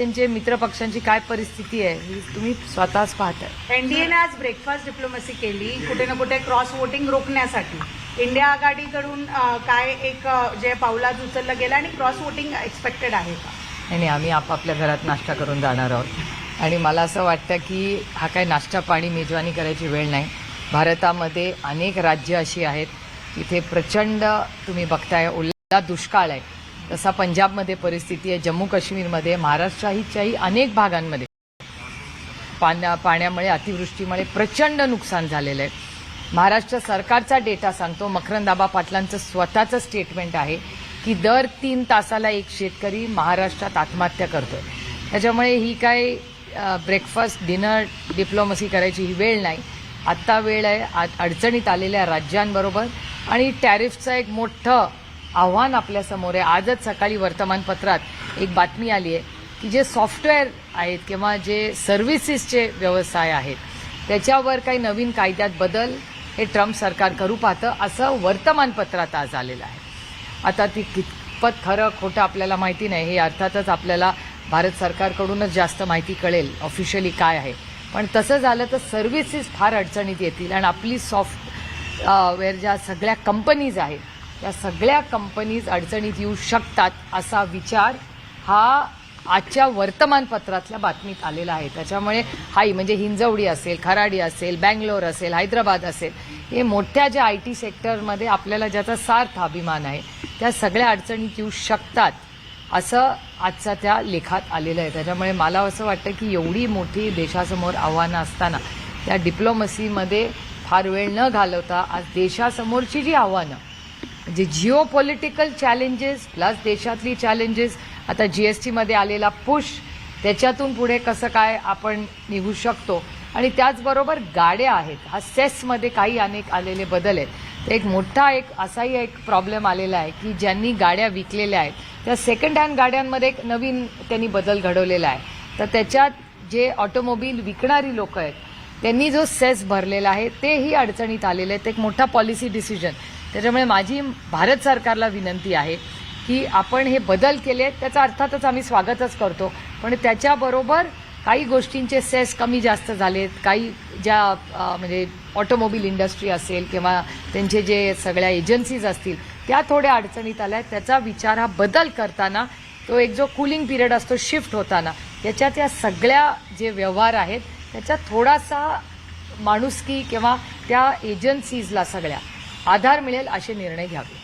त्यांचे मित्रपक्षांची काय परिस्थिती आहे ही तुम्ही स्वतःच पाहताय. एनडीएने आज ब्रेकफास्ट डिप्लोमसी केली कुठे ना कुठे क्रॉस वोटिंग रोखण्यासाठी. इंडिया आघाडीकडून अ, काय एक अ, जे पावलात उचललं गेलं आणि क्रॉस वोटिंग एक्सपेक्टेड आहे का? आणि आम्ही आपापल्या घरात नाश्ता करून जाणार आहोत. आणि मला असं वाटतं की हा काय नाश्ता पाणी मेजवानी करायची वेळ नाही. भारतामध्ये अनेक राज्य अशी आहेत तिथे प्रचंड तुम्ही बघताय ओला दुष्काळ आहे. तसा पंजाबमध्ये परिस्थिती आहे जम्मू काश्मीरमध्ये महाराष्ट्राच्याही अनेक भागांमध्ये. पाण्या पाण्यामुळे अतिवृष्टीमुळे प्रचंड नुकसान झालेलं आहे. महाराष्ट्र सरकारचा डेटा सांगतो मकरंदाबा पाटलांचं स्वतःचं स्टेटमेंट आहे की दर तीन तासाला एक शेतकरी महाराष्ट्रात आत्महत्या करतो त्याच्यामुळे ही काय ब्रेकफास्ट डिनर डिप्लोमसी करायची ही वेळ नाही. आत्ता वेळ आहे अडचणीत आलेल्या राज्यांबरोबर आणि टॅरिफचं एक मोठं आव्हान आपल्यासमोर आहे. आजच सकाळी वर्तमानपत्रात एक बातमी आली आहे की जे सॉफ्टवेअर आहेत किंवा जे सर्व्हिसेसचे व्यवसाय आहेत त्याच्यावर काही नवीन कायद्यात बदल हे ट्रम्प सरकार करू पाहतं असं वर्तमानपत्रात आज आलेलं आहे. आता ती कितपत खरं खोटं आपल्याला माहिती नाही. हे अर्थातच आपल्याला भारत सरकारकडूनच जास्त माहिती कळेल ऑफिशियली काय आहे. पण तसं झालं तर सर्व्हिसेस फार अडचणीत येतील आणि आपली सॉफ्ट वेअर ज्या सगळ्या कंपनीज आहेत या सगळ्या कंपनीज अडचणीत येऊ शकतात असा विचार हा आजच्या वर्तमानपत्रातल्या बातमीत आलेला आहे. त्याच्यामुळे हाई म्हणजे हिंजवडी असेल खराडी असेल बँगलोर असेल हैदराबाद असेल हे मोठ्या ज्या आय टी सेक्टरमध्ये आपल्याला ज्याचा सार्थ अभिमान आहे त्या सगळ्या अडचणीत येऊ शकतात असं आजचा त्या लेखात आलेलं आहे. त्याच्यामुळे मला असं वाटतं की एवढी मोठी देशासमोर आव्हानं असताना त्या डिप्लोमसीमध्ये फार वेळ न घालवता आज देशासमोरची जी आव्हानं म्हणजे जिओ पॉलिटिकल चॅलेंजेस प्लस देशातली चॅलेंजेस आता जी एस टीमध्ये आलेला पुश त्याच्यातून पुढे कसं काय आपण निघू शकतो? आणि त्याचबरोबर गाड्या आहेत. हा सेसमध्ये काही अनेक आलेले बदल आहेत. तर एक मोठा एक असाही एक प्रॉब्लेम आलेला आहे की ज्यांनी गाड्या विकलेल्या आहेत. त्या सेकंड हँड गाड्यांमध्ये एक नवीन त्यांनी बदल घडवलेला आहे. तर त्याच्यात जे ऑटोमोबिल विकणारी लोक आहेत त्यांनी जो सेस भरलेला आहे तेही अडचणीत आलेले आहेत. एक मोठा पॉलिसी डिसिजन त्याच्यामुळे माझी भारत सरकारला विनंती आहे की आपण हे बदल केले आहेत. अर्थातच आम्ही स्वागतच करतो. पण त्याच्याबरोबर काही गोष्टींचे सेस कमी जास्त झालेत. काही ज्या म्हणजे ऑटोमोबिल इंडस्ट्री असेल किंवा त्यांचे जे सगळ्या एजन्सीज असतील त्या थोड्या अडचणीत आल्या आहेत. त्याचा विचार हा बदल करताना तो एक जो कूलिंग पिरियड असतो शिफ्ट होताना त्याच्यात या सगळ्या जे व्यवहार आहेत त्याच्यात थोडासा माणुसकी किंवा त्या एजन्सीजला सगळ्या आधार मिळेल असे निर्णय घ्यावे.